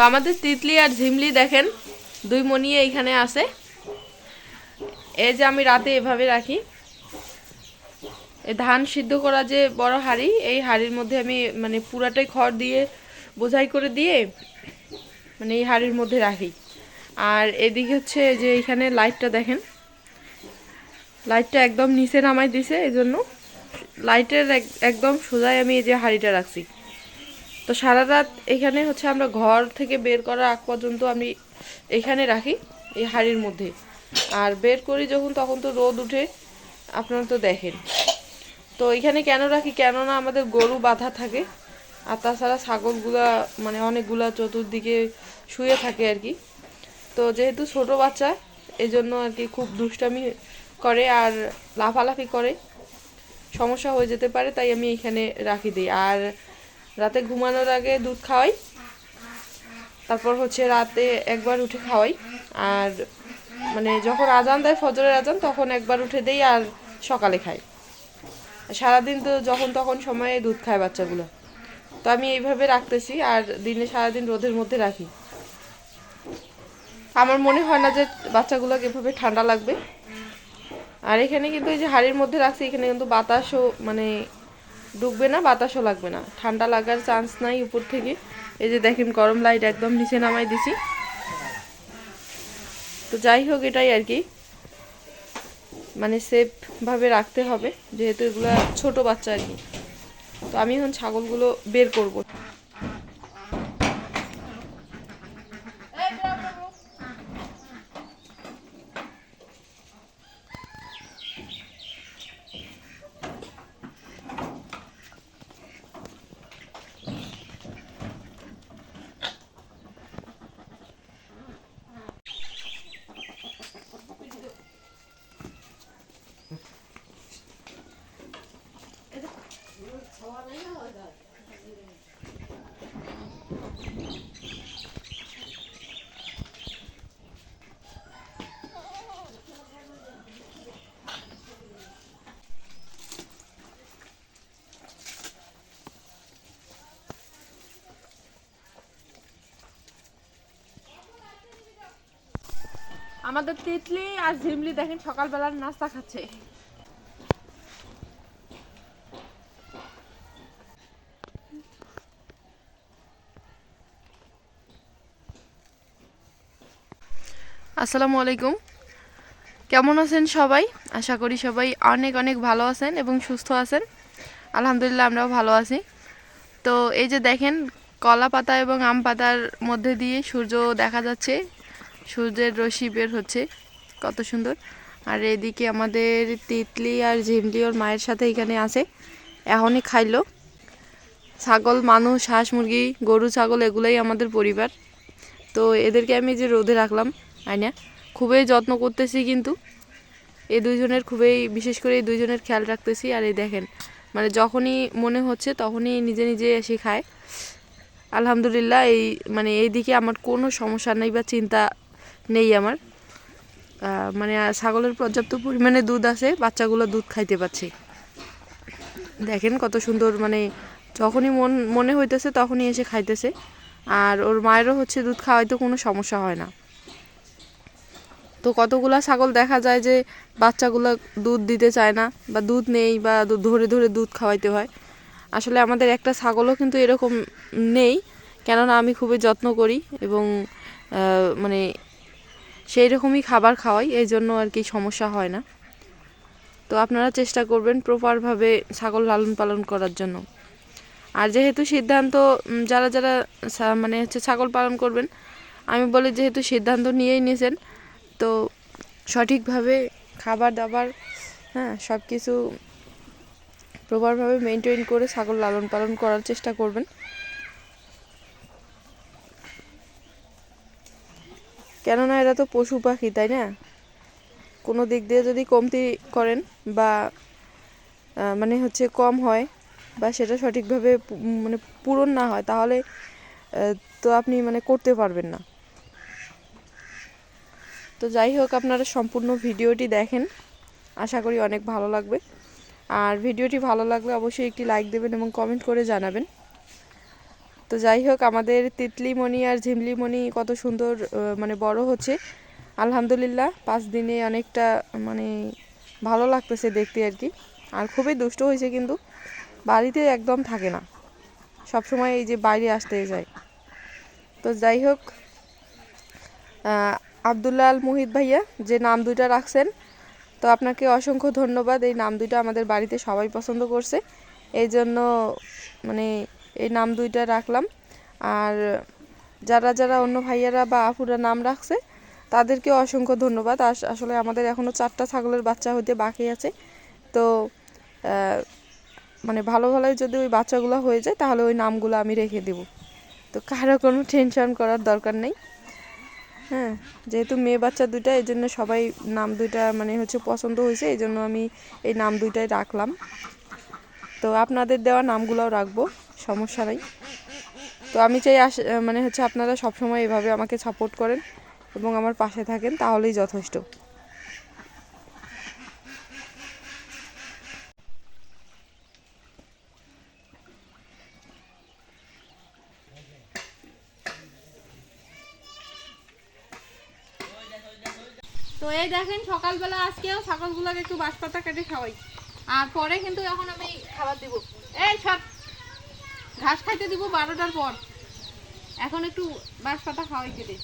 তো আমাদের তিতলি আর ঝিমলি দেখেন, দুই মনিয়ে এইখানে আছে। এই যে আমি রাতে এভাবে রাখি। ধান সিদ্ধ করা যে বড় হাঁড়ি, এই হাঁড়ির মধ্যে আমি মানে পুরাটাই খড় দিয়ে, বোঝাই করে দিয়ে মানে এই হাঁড়ির মধ্যে রাখি। আর এদিকে হচ্ছে যে এখানে লাইটটা দেখেন। লাইটটা একদম নিচে নামাই দিছে এই জন্য লাইটের এক- একদম সোজাই আমি এই যে হাঁড়িটা রাখছি। তো সারা রাত এখানে হচ্ছে আমরা ঘর থেকে বের করার আগ পর্যন্ত আমি এখানে রাখি, এই হাঁড়ির মধ্যে। আর বের করি যখন, তখন তো রোদ উঠে, আপনারা তো দেখেন। তো এখানে কেন রাখি? কেননা আমাদের গরু বাঁধা থাকে, আর তাছাড়া ছাগলগুলা মানে অনেকগুলা চতুর্দিকে শুয়ে থাকে আর কি। তো যেহেতু ছোট বাচ্চা এই জন্য আর কি খুব দুষ্টামি করে আর লাফালাফি করে। সমস্যা হয়ে যেতে পারে, তাই আমি এখানে রাখি দিই। আর রাতে ঘুমানোর আগে দুধ খাওয়াই। তারপর হচ্ছে রাতে একবার উঠে খাওয়াই। আর মানে যখন আজান দেয়, ফজরের আজান, তখন একবার উঠে দেই আর সকালে খাই। সারাদিন তো যখন তখন সময়ে দুধ খায় বাচ্চাগুলো। তো আমি এইভাবে রাখতেছি আর দিনে সারাদিন রোদের মধ্যে রাখি। আমার মনে হয় না যে বাচ্চাগুলোকে এভাবে ঠান্ডা লাগবে। আর এখানে কিন্তু এই যে হাড়ির মধ্যে রাখছি, এখানে কিন্তু বাতাসও মানে ঢুকবে না, বাতাসও লাগবে না। ঠান্ডা লাগার চান্স নাই উপর থেকে। এই যে দেখেন, গরম লাইট একদম নিচে নামাই দিছি। তো যাই হোক, এটাই আর কি। মানে সেফভাবে রাখতে হবে, যেহেতু এগুলো ছোট বাচ্চা আর কি। তো আমি এখন ছাগলগুলো বের করব। আমাদের তিতলি আর ঝিমলি দেখেন সকালবেলার নাস্তা খাচ্ছে। আসসালামু আলাইকুম। কেমন আছেন সবাই? আশা করি সবাই অনেক অনেক ভালো আছেন এবং সুস্থ আছেন। আলহামদুলিল্লাহ আমরাও ভালো আছি। তো এই যে দেখেন, কলা পাতা এবং আম পাতার মধ্যে দিয়ে সূর্য দেখা যাচ্ছে। সূর্যের রশ্মি বের হচ্ছে, কত সুন্দর। আর এদিকে আমাদের তিতলি আর ঝিমলি ওর মায়ের সাথে এখানে আছে, এখনই খাইলো। ছাগল, মানুষ, হাঁস, মুরগি, গরু, ছাগল, এগুলোই আমাদের পরিবার। তো এদেরকে আমি যে রোদে রাখলাম আইনা খুবই যত্ন করতেছি কিন্তু এই দুইজনের খুবই, বিশেষ করে এই দুইজনের খেয়াল রাখতেছি। আর এই দেখেন মানে যখনই মনে হচ্ছে তখনই নিজে নিজে এসে খায়। আলহামদুলিল্লাহ, এই মানে এই দিকে আমার কোনো সমস্যা নেই বা চিন্তা নেই আমার। মানে ছাগলের পর্যাপ্ত পরিমাণে দুধ আছে, বাচ্চাগুলো দুধ খাইতে পাচ্ছে দেখেন কত সুন্দর মানে যখনই মন, মনে হইতেছে তখনই এসে খাইতেছে। আর ওর মায়েরও হচ্ছে দুধ খাওয়াইতে কোনো সমস্যা হয় না। তো কতগুলা ছাগল দেখা যায় যে বাচ্চাগুলো দুধ দিতে চায় না বা দুধ নেই বা ধরে ধরে দুধ খাওয়াইতে হয়। আসলে আমাদের একটা ছাগলও কিন্তু এরকম নেই। কেননা আমি খুবই যত্ন করি এবং মানে সেই রকমই খাবার খাওয়াই এই জন্য আর কি সমস্যা হয় না। তো আপনারা চেষ্টা করবেন প্রপারভাবে ছাগল লালন পালন করার জন্য। আর যেহেতু সিদ্ধান্ত যারা যারা মানে হচ্ছে ছাগল পালন করবেন, আমি বলি যেহেতু সিদ্ধান্ত নিয়েই নিয়েছেন তো সঠিকভাবে খাবার দাবার হ্যাঁ সব কিছু প্রপারভাবে মেনটেন করে ছাগল লালন পালন করার চেষ্টা করবেন। কেননা এরা তো পশু পাখি, তাই না? কোনো দিক দিয়ে যদি কমতি করেন বা মানে হচ্ছে কম হয় বা সেটা সঠিকভাবে মানে পূরণ না হয়, তাহলে তো আপনি মানে করতে পারবেন না। তো যাই হোক, আপনারা সম্পূর্ণ ভিডিওটি দেখেন। আশা করি অনেক ভালো লাগবে। আর ভিডিওটি ভালো লাগলে অবশ্যই একটি লাইক দেবেন এবং কমেন্ট করে জানাবেন। তো যাই হোক, আমাদের তিতলিমণি আর ঝিমলিমণি কত সুন্দর মানে বড় হচ্ছে। আলহামদুলিল্লাহ, পাঁচ দিনে অনেকটা মানে ভালো লাগতেছে দেখতে আর কি। আর খুবই দুষ্ট হয়েছে কিন্তু, বাড়িতে একদম থাকে না। সব সময় এই যে বাইরে আসতে যায়। তো যাই হোক আব্দুল্লাহ আল মুহিত ভাইয়া, যে নাম দুইটা রাখছেন, তো আপনাকে অসংখ্য ধন্যবাদ। এই নাম দুইটা আমাদের বাড়িতে সবাই পছন্দ করছে। এই জন্য মানে এই নাম দুইটা রাখলাম। আর যারা যারা অন্য ভাইয়ারা বা আপুরা নাম রাখছে, তাদেরকে অসংখ্য ধন্যবাদ। আস- আসলে আমাদের এখনও চারটা ছাগলের বাচ্চা হতে বাকি আছে। তো মানে ভালো ভালোই যদি ওই বাচ্চাগুলো হয়ে যায়, তাহলে ওই নামগুলো আমি রেখে দেব। তো কারও কোনো টেনশন করার দরকার নেই। হ্যাঁ যেহেতু মেয়ে বাচ্চা দুইটা, এই জন্য সবাই নাম দুইটা মানে হচ্ছে পছন্দ হয়েছে, এই জন্য আমি এই নাম দুইটাই রাখলাম। তো আপনাদের দেওয়া নামগুলোও রাখব। সমস্যা নাই। তো আমি চাই মানে হচ্ছে আপনারা সবসময় এভাবে আমাকে সাপোর্ট করেন এবং আমার পাশে থাকেন, তাহলেই যথেষ্ট। তো এই দেখেন, সকালবেলা আজকেও ছাগলগুলোকে একটু বাঁশপাতা কেটে খাওয়াই। আর পরে কিন্তু এখন আমি খাবার দিব। এই সব ঘাস খাইতে দিব বারোটার পর। এখন একটু বাঁশপাতা খাওয়াই কেটে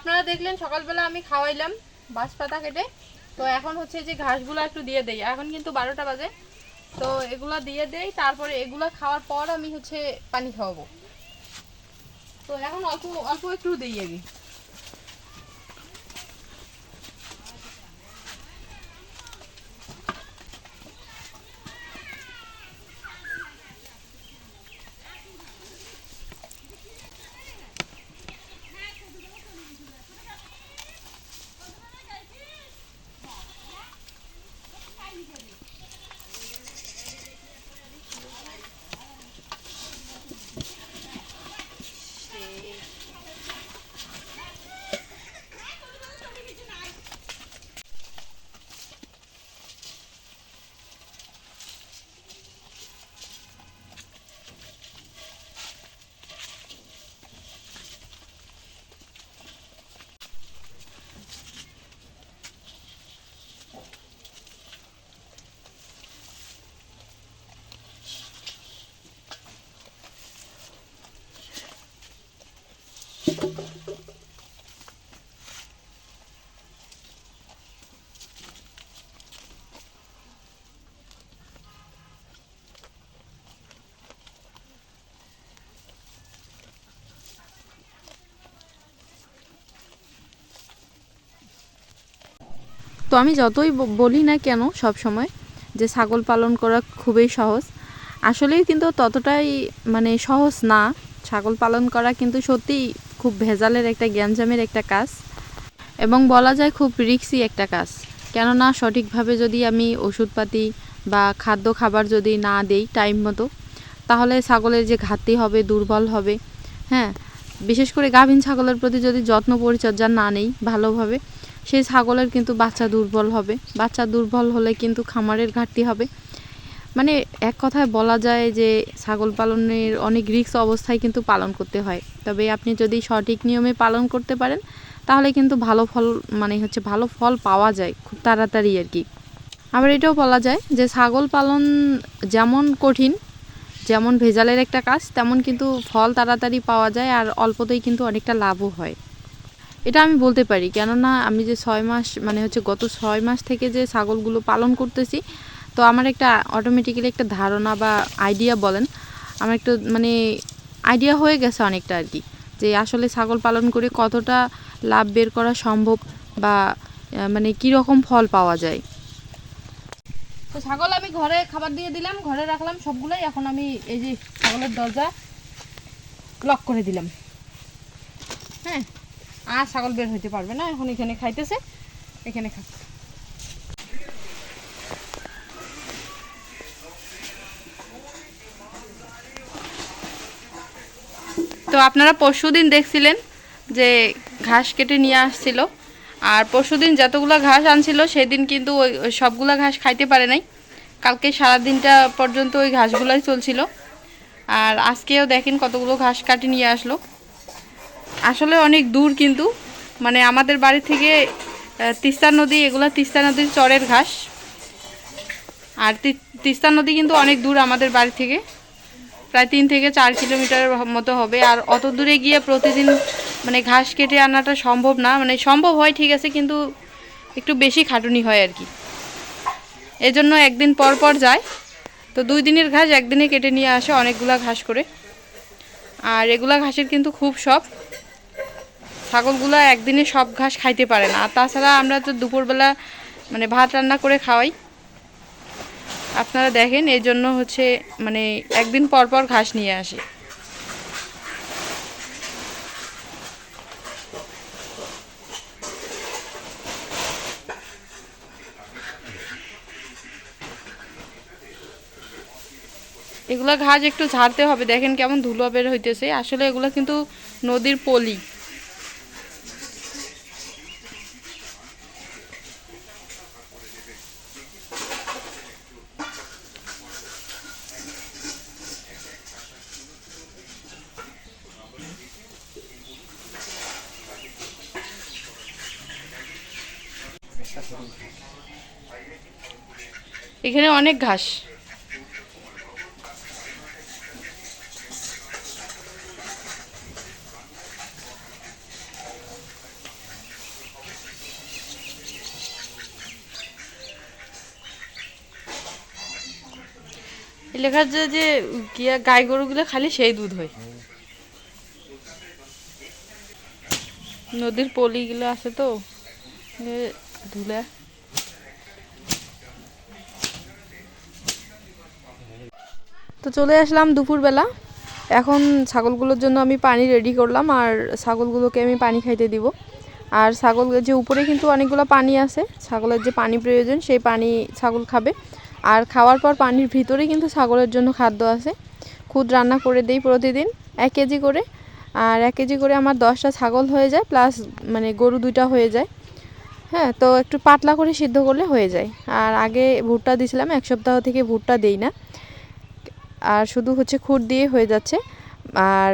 আপনারা দেখলেন, সকালবেলা আমি খাওয়াইলাম বাঁশ পাতা কেটে। তো এখন হচ্ছে যে ঘাসগুলো একটু দিয়ে দেই। এখন কিন্তু বারোটা বাজে। তো এগুলো দিয়ে দেই, তারপরে এগুলো খাওয়ার পর আমি হচ্ছে পানি খাওয়াবো। তো এখন অল্প অল্প একটু দিয়ে দিই তো আমি যতই বলি না কেন সব সময় যে ছাগল পালন করা খুবই সহজ, আসলেই কিন্তু ততটাই মানে সহজ না। ছাগল পালন করা কিন্তু সত্যিই খুব ভেজালের একটা গ্যাঞ্জামের একটা কাজ এবং বলা যায় খুব রিক্সি একটা কাজ। কেননা সঠিকভাবে যদি আমি ওষুধপাতি বা খাদ্য খাবার যদি না দেই টাইম মতো, তাহলে ছাগলের যে ঘাটতি হবে, দুর্বল হবে হ্যাঁ? বিশেষ করে গাভীন ছাগলের প্রতি যদি যত্ন পরিচর্যা না নেই ভালোভাবে, সেই ছাগলের কিন্তু বাচ্চা দুর্বল হবে। বাচ্চা দুর্বল হলে কিন্তু খামারের ঘাটতি হবে। মানে এক কথায় বলা যায় যে ছাগল পালনের অনেক রিস্ক অবস্থায় কিন্তু পালন করতে হয়। তবে আপনি যদি সঠিক নিয়মে পালন করতে পারেন, তাহলে কিন্তু ভালো ফল মানে হচ্ছে ভালো ফল পাওয়া যায় খুব তাড়াতাড়ি আর কি। আবার এটাও বলা যায় যে ছাগল পালন যেমন কঠিন, যেমন ভেজালের একটা কাজ, তেমন কিন্তু ফল তাড়াতাড়ি পাওয়া যায় আর অল্পতেই কিন্তু অনেকটা লাভও হয়। এটা আমি বলতে পারি। কেননা আমি যে ছয় মাস মানে হচ্ছে গত ছয় মাস থেকে যে ছাগলগুলো পালন করতেছি তো আমার একটা অটোমেটিক্যালি একটা ধারণা বা আইডিয়া বলেন, আমার একটু মানে আইডিয়া হয়ে গেছে অনেকটা আর কি, যে আসলে ছাগল পালন করে কতটা লাভ বের করা সম্ভব বা মানে কী রকম ফল পাওয়া যায়। তো ছাগল আমি ঘরে খাবার দিয়ে দিলাম, ঘরে রাখলাম সবগুলোই, এখন আমি এই যে ছাগলের দরজা লক করে দিলাম। হ্যাঁ আর ছাগল বের হইতে পারবে না, এখন এখানে খাইতেছে, এখানে খা আপনারা পরশুদিন দেখছিলেন যে ঘাস কেটে নিয়ে আসছিল। আর পরশুদিন যতগুলো ঘাস আনছিল, সেদিন কিন্তু ওই সবগুলো ঘাস খাইতে পারে নাই। কালকে সারা দিনটা পর্যন্ত ওই ঘাসগুলোই চলছিল। আর আজকেও দেখেন কতগুলো ঘাস কাটে নিয়ে আসলো। আসলে অনেক দূর কিন্তু মানে আমাদের বাড়ি থেকে তিস্তা নদী, এগুলো তিস্তা নদীর চরের ঘাস। আর তিস্তা নদী কিন্তু অনেক দূর আমাদের বাড়ি থেকে। প্রায় তিন থেকে চার কিলোমিটার মতো হবে। আর অত দূরে গিয়ে প্রতিদিন মানে ঘাস কেটে আনাটা সম্ভব না। মানে সম্ভব হয়, ঠিক আছে, কিন্তু একটু বেশি খাটুনি হয় আর কি। এজন্য একদিন পর পর যায়। তো দুই দিনের ঘাস একদিনে কেটে নিয়ে আসে অনেকগুলা ঘাস করে। আর এগুলা ঘাসের কিন্তু খুব সব ছাগলগুলা একদিনে সব ঘাস খাইতে পারে না। আর তাছাড়া আমরা তো দুপুরবেলা মানে ভাত রান্না করে খাওয়াই। আপনারা দেখেন এই জন্য হচ্ছে মানে একদিন পর পর ঘাস নিয়ে আসে। এগুলা ঘাস একটু ঝাড়তে হবে। দেখেন কেমন ধুলো বের হইতেছে। আসলে এগুলো কিন্তু নদীর পলি। এখানে অনেক ঘাস। লেখা যে যে গাই গরুগুলো খালি সেই দুধ হয়। নদীর পলিগুলো আছে তো। ধুলা তো চলে আসলাম দুপুরবেলা। এখন ছাগলগুলোর জন্য আমি পানি রেডি করলাম আর ছাগলগুলোকে আমি পানি খাইতে দিব। আর ছাগল যে উপরে কিন্তু অনেকগুলো পানি আছে, ছাগলের যে পানি প্রয়োজন সেই পানি ছাগল খাবে। আর খাওয়ার পর পানির ভিতরেই কিন্তু ছাগলের জন্য খাদ্য আছে। খুদ রান্না করে দিই প্রতিদিন, এক কেজি করে। আর এক কেজি করে আমার দশটা ছাগল হয়ে যায়, প্লাস মানে গরু দুইটা হয়ে যায়। হ্যাঁ তো একটু পাতলা করে সিদ্ধ করলে হয়ে যায়। আর আগে ভুট্টা দিয়েছিলাম এক সপ্তাহ থেকে ভুট্টা দেই না। আর শুধু হচ্ছে খুর দিয়ে হয়ে যাচ্ছে। আর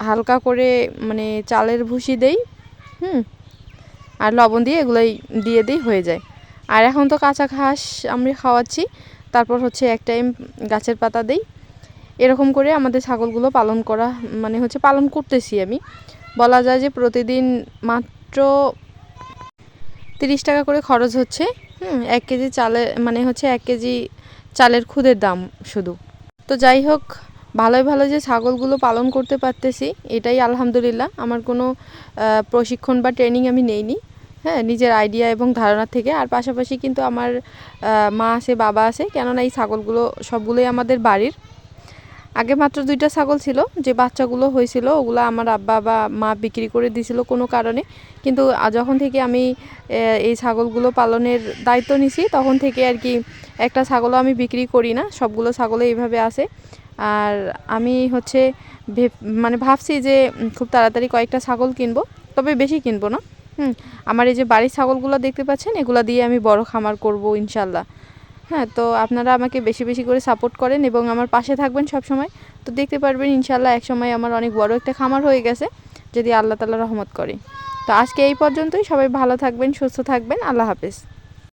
হালকা করে মানে চালের ভুসি দেই, হুম, আর লবণ দিয়ে এগুলোই দিয়ে দিই, হয়ে যায়। আর এখন তো কাঁচা ঘাস আমি খাওয়াচ্ছি। তারপর হচ্ছে এক টাইম গাছের পাতা দেই। এরকম করে আমাদের ছাগলগুলো পালন করা মানে হচ্ছে পালন করতেছি আমি। বলা যায় যে প্রতিদিন মাত্র তিরিশ টাকা করে খরচ হচ্ছে, হুম, এক কেজি চালে মানে হচ্ছে এক কেজি চালের খুদের দাম শুধু। তো যাই হোক, ভালোই ভালো যে ছাগলগুলো পালন করতে পারতেছি, এটাই আলহামদুলিল্লাহ। আমার কোনো প্রশিক্ষণ বা ট্রেনিং আমি নেইনি হ্যাঁ নিজের আইডিয়া এবং ধারণা থেকে। আর পাশাপাশি কিন্তু আমার মা আছে, বাবা আছে, কেননা এই ছাগলগুলো সবগুলোই আমাদের বাড়ির। আগে মাত্র দুইটা ছাগল ছিল, যে বাচ্চাগুলো হয়েছিল, ওগুলো আমার আব্বা বা মা বিক্রি করে দিয়েছিল কোনো কারণে। কিন্তু যখন থেকে আমি এই ছাগলগুলো পালনের দায়িত্ব নিছি, তখন থেকে আর কি একটা ছাগলও আমি বিক্রি করি না, সবগুলো ছাগলে এইভাবে আছে। আর আমি হচ্ছে মানে ভাবছি যে খুব তাড়াতাড়ি কয়েকটা ছাগল কিনবো, তবে বেশি কিনবো না। হুম, আমার এই যে বাড়ির ছাগলগুলো দেখতে পাচ্ছেন, এগুলো দিয়ে আমি বড় খামার করব ইনশাল্লাহ। হ্যাঁ তো আপনারা আমাকে বেশি বেশি করে সাপোর্ট করেন এবং আমার পাশে থাকবেন সব সময় তো দেখতে পারবেন ইনশাল্লাহ এক সময় আমার অনেক বড় একটা খামার হয়ে গেছে, যদি আল্লাহ তালা রহমত করে। তো আজকে এই পর্যন্তই, সবাই ভালো থাকবেন, সুস্থ থাকবেন, আল্লাহ হাফেজ।